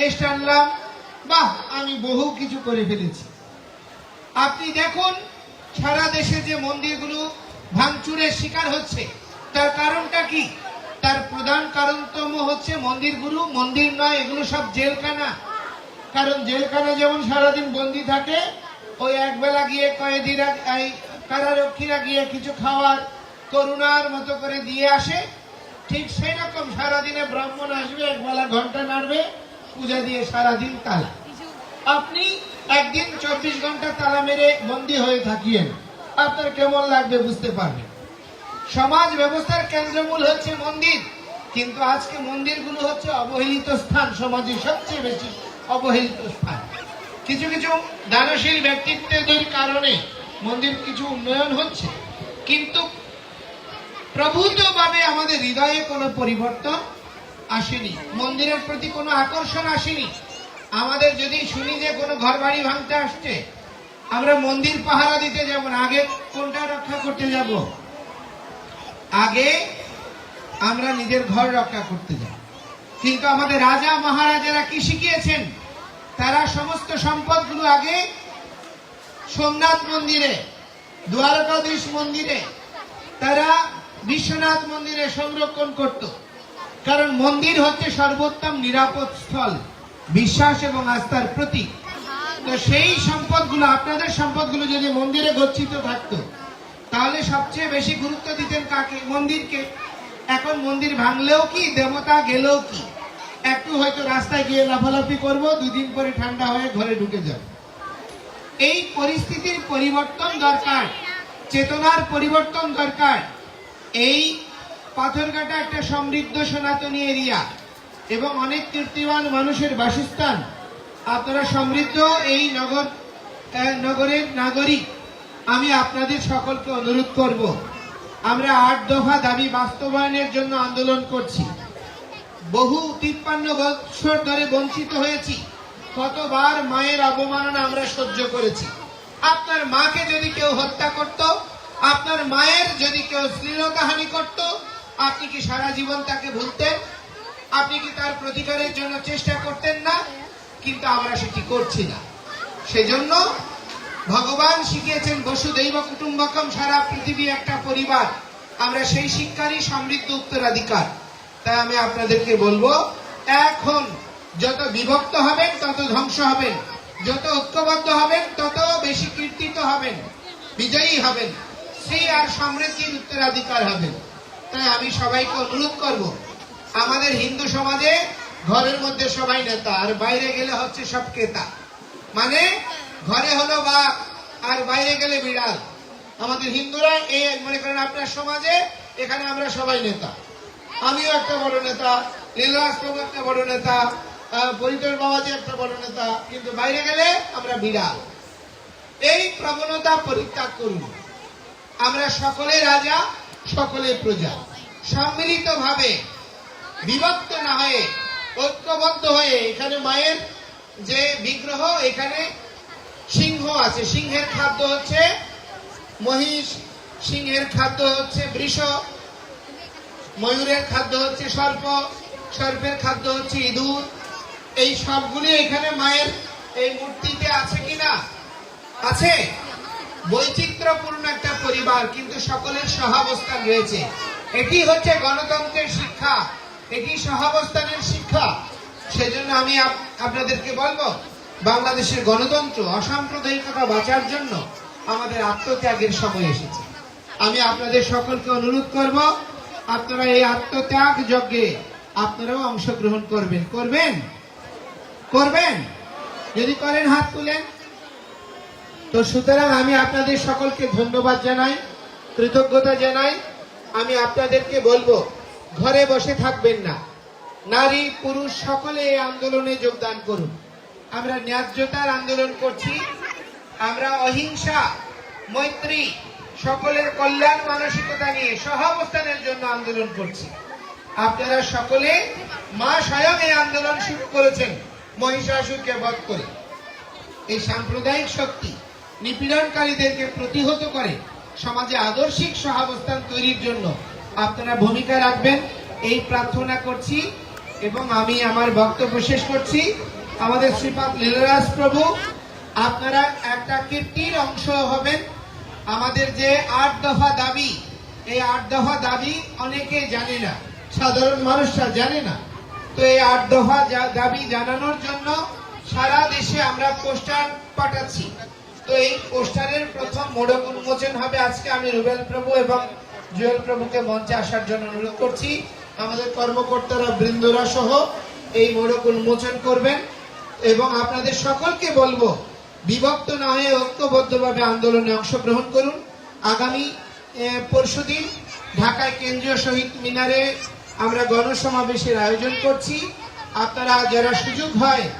Test আনলাম, বাহ, আমি বহু কিছু করে ফেলেছি। আপনি দেখুন, সারা দেশে যে মন্দিরগুলো ভাঙচুরের শিকার হচ্ছে, তার কারণটা কি? তার প্রধান কারণতম হচ্ছে মন্দিরগুলো, মন্দির নয়, এগুলো সব জেলখানা। কারণ জেলখানা যেমন সারাদিন বন্দি থাকে, ওই একবেলা গিয়ে কয়েদিরা এই কারারক্ষীরা গিয়ে কিছু খাওয়ার করুণার মতো করে দিয়ে আসে। ঠিক সেই রকম সারাদিনে ব্রাহ্মণ আসবে, একবেলা ঘণ্টা নাড়বে পূজা দিয়ে সারাদিন তালা। আপনি একদিন চব্বিশ ঘণ্টা তালা মেরে বন্দী হয়ে থাকিয়েন। আপনার কেমন লাগবে বুঝতে পারবেন। সমাজ ব্যবস্থার কেন্দ্রমূল হচ্ছে মন্দির। কিন্তু আজকে মন্দিরগুলো হচ্ছে অবহেলিত স্থান। সমাজে সবচেয়ে বেশি অবহেলিত স্থান। কিছু কিছু দানশীল ব্যক্তিত্বদের কারণে মন্দির কিছু উন্নয়ন হচ্ছে। কিন্তু প্রভূতভাবে আমাদের হৃদয়ে কোনো পরিবর্তন আসেনি। মন্দিরের প্রতি কোনো আকর্ষণ আসেনি। আমাদের যদি শুনি যে কোনো ঘর বাড়ি ভাঙতে আসছে, আমরা মন্দির পাহারা দিতে যাব না। আগে কোনটা রক্ষা করতে যাব? আগে আমরা নিজের ঘর রক্ষা করতে যাব। কিন্তু আমাদের রাজা, মহারাজারা কি শিখিয়েছেন? তারা সমস্ত সম্পদগুলো আগে সোমনাথ মন্দিরে, দ্বারকাধীশ মন্দিরে, তারা বিশ্বনাথ মন্দিরে সংরক্ষণ করত। কারণ মন্দির হচ্ছে সর্বোত্তম নিরাপদ স্থল, বিশ্বাস এবং আস্থার প্রতীক। তো সেই সম্পদগুলো, আপনাদের সম্পদগুলো যদি মন্দিরে গচ্ছিত থাকতো, তাহলে সবচেয়ে বেশি গুরুত্ব দিতেন কাকে? মন্দিরকে। এখন মন্দির ভাঙলেও কি, দেবতা গেলেও কি? একটু হয়তো রাস্তায় গিয়ে লাফালাফি করব, দুদিন পরে ঠান্ডা হয়ে ঘরে ঢুকে যাব। এই পরিস্থিতির পরিবর্তন দরকার, চেতনার পরিবর্তন দরকার। এই পাথরঘাটা একটা সমৃদ্ধ সনাতনী এরিয়া এবং অনেক কীর্তিমান মানুষের বাসস্থান। আপনারা সমৃদ্ধ এই নগর নগরের নাগরিক। আমি আপনাদের সকলকে অনুরোধ করব, আমরা আট দফা দাবি বাস্তবায়নের জন্য আন্দোলন করছি। বহু তিপ্পান্ন বছর ধরে বঞ্চিত হয়েছি, কতবার মায়ের অবমাননা আমরা সহ্য করেছি। আপনার মাকে যদি কেউ হত্যা করত, আপনার মায়ের যদি কেউ শ্লীলতাহানি করত আপনি কি সারা জীবন তাকে ভুলতেন? আপনি কি তার প্রতিকারের জন্য চেষ্টা করতেন না? কিন্তু আমরা সেটি করছি না। সেজন্য ভগবান শিখিয়েছেন, বসুদৈব কুটুম্বকম সারা পৃথিবী একটা পরিবার। আমরা সেই শিক্ষারই সমৃদ্ধ উত্তরাধিকার। তাই আমি আপনাদেরকে বলব, এখন যত বিভক্ত হবেন, তত ধ্বংস হবেন। যত ঐক্যবদ্ধ হবেন, তত বেশি কীর্তিত হবেন, বিজয়ী হবেন। শ্রী আর সমৃদ্ধির উত্তরাধিকার হবেন। তাই আমি সবাইকে অনুরোধ করব, আমাদের হিন্দু সমাজে ঘরের মধ্যে সবাই নেতা, আর বাইরে গেলে হচ্ছে সব ক্রেতা। মানে ঘরে হলো বাঘ, আর বাইরে গেলে বিড়াল। আমাদের হিন্দুরা এই মনে করেন আপনার সমাজে, এখানে আমরা সবাই নেতা। আমিও একটা বড় নেতা লীলাস প্রভু একটা বড় নেতা পরিতোষ বাবাজি একটা বড় নেতা, কিন্তু বাইরে গেলে আমরা বিড়াল। এই প্রবণতা পরিত্যাগ করুন। আমরা সকলে রাজা সকলে প্রজা। সম্মিলিত ভাবে বিভক্ত না হয়ে, ঐক্যবদ্ধ হয়ে এখানে মায়ের যে বিগ্রহ, এখানে সিংহ আছে। সিংহের খাদ্য হচ্ছে মহিষ, সিংহের খাদ্য হচ্ছে বৃষ, ময়ূরের খাদ্য হচ্ছে সর্প, সর্পের খাদ্য হচ্ছে ইঁদুর। এই সবগুলি এখানে মায়ের এই মূর্তিতে আছে কিনা? আছে? বৈচিত্র্যপূর্ণ একটা পরিবার, কিন্তু সকলের সহাবস্থান রয়েছে। এটি হচ্ছে গণতন্ত্রের শিক্ষা। এটি সহাবস্থানের শিক্ষা। সেজন্য আমি আপ- আপনাদেরকে বলব, বাংলাদেশের গণতন্ত্র অসাম্প্রদায়িকতা বাঁচার জন্য আমাদের আত্মত্যাগের সময় এসেছে। আমি আপনাদের সকলকে অনুরোধ করব, আপনারা এই আত্মত্যাগ যজ্ঞে আপনারাও অংশগ্রহণ করবেন। করবেন? করবেন? যদি করেন, হাত তুলেন। তো সুতরাং আমি আপনাদের সকলকে ধন্যবাদ জানাই, কৃতজ্ঞতা জানাই। আমি আপনাদেরকে বলব, ঘরে বসে থাকবেন না। নারী, পুরুষ সকলে এই আন্দোলনে যোগদান করুন। আমরা ন্যায্যতার আন্দোলন করছি। আমরা অহিংসা, মৈত্রী, সকলের কল্যাণ, মানসিকতা নিয়ে সহাবস্থানের জন্য আন্দোলন করছি। আপনারা সকলে মা স্বয়ং এই আন্দোলন শুরু করেছেন, মহিষাসুরকে বধ করে। এই সাম্প্রদায়িক শক্তি নিপীড়নকারীদেরকে প্রতিহত করে সমাজে আদর্শিক সহাবস্থান তৈরির জন্য আপনারা ভূমিকা রাখবেন। এই প্রার্থনা করছি এবং আমি আমার বক্তব্য শেষ করছি। আমাদের শ্রীপাদ লীলারাজ প্রভু, আপনারা একটা কীর্তির অংশ হবেন। আমাদের যে আট দফা দাবি, এই আট দফা দাবি অনেকে জানে না, সাধারণ মানুষরা জানে না। তো এই আট দফা দাবি জানানোর জন্য সারা দেশে আমরা পোস্টার পাঠাচ্ছি। তো এই পোস্টারের প্রথম মোড়ক উন্মোচন হবে আজকে আমি রুবেল প্রভু এবং জুয়েল প্রভুকে মঞ্চে আসার জন্য অনুরোধ করছি। আমাদের কর্মকর্তারা, বৃন্দরা সহ এই মোড়ক উন্মোচন করবেন এবং আপনাদের সকলকে বলব, বিভক্ত না হয়ে ঐক্যবদ্ধভাবে আন্দোলনে অংশগ্রহণ করুন। আগামী পরশু দিন ঢাকায় কেন্দ্রীয় শহীদ মিনারে আমরা গণসমাবেশের আয়োজন করছি। আপনারা যারা সুযোগ হয়